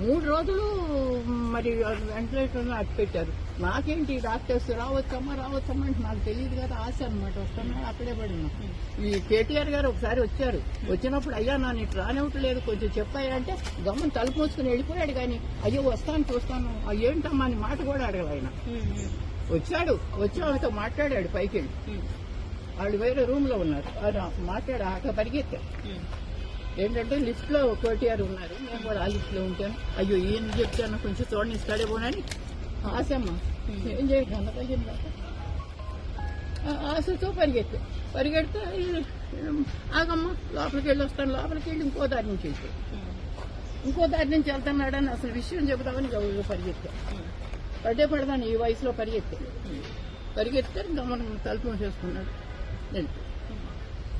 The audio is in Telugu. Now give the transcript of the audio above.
మూడు రోజులు మరి వెంటిలేటర్ అట్టు పెట్టారు నాకేంటి డాక్టర్స్ రావచ్చమ్మా రావచ్చమ్మా అంటే నాకు తెలియదు కదా ఆశ అనమాట వస్తాను అక్కడే పడినా. ఈ కేటీఆర్ గారు ఒకసారి వచ్చారు. వచ్చినప్పుడు అయ్యా నా నీకు రానివ్వట్లేదు కొంచెం చెప్పాయా అంటే గమ్మని తలుపు మూసుకుని వెళ్ళిపోయాడు కానీ అయ్యో వస్తాను చూస్తాను. ఏంటమ్మా అని మాట కూడా అడగల ఆయన. వచ్చాడు. వచ్చి ఆమెతో మాట్లాడాడు పైకి వెళ్ళి వాళ్ళు వేరే రూమ్లో ఉన్నారు మాట్లాడు అక్కడ పరిగెత్తారు. ఏంటంటే లిస్ట్లో కోటిఆర్ ఉన్నారు. నేను కూడా ఆ లిస్ట్లో ఉంటాను అయ్యో ఈయన చెప్తాను కొంచెం చూడండి ఇస్తాడే పోనని ఆశమ్మ ఏం. ఆ ఆశతో పరిగెత్తా పరిగెడితే ఆగమ్మ లోపలికి వెళ్ళి వస్తాను. లోపలికి వెళ్ళి ఇంకో దారి నుంచి వెళ్ళిపోయి ఇంకో దారి నుంచి వెళ్తున్నాడని అసలు విషయం చెబుదామని గౌరవ పరిగెత్తా. పడ్డే పడదాను ఈ వయసులో పరిగెత్తా. పరిగెత్తే గమనం తలుపు మూసేసుకున్నాడు. నేను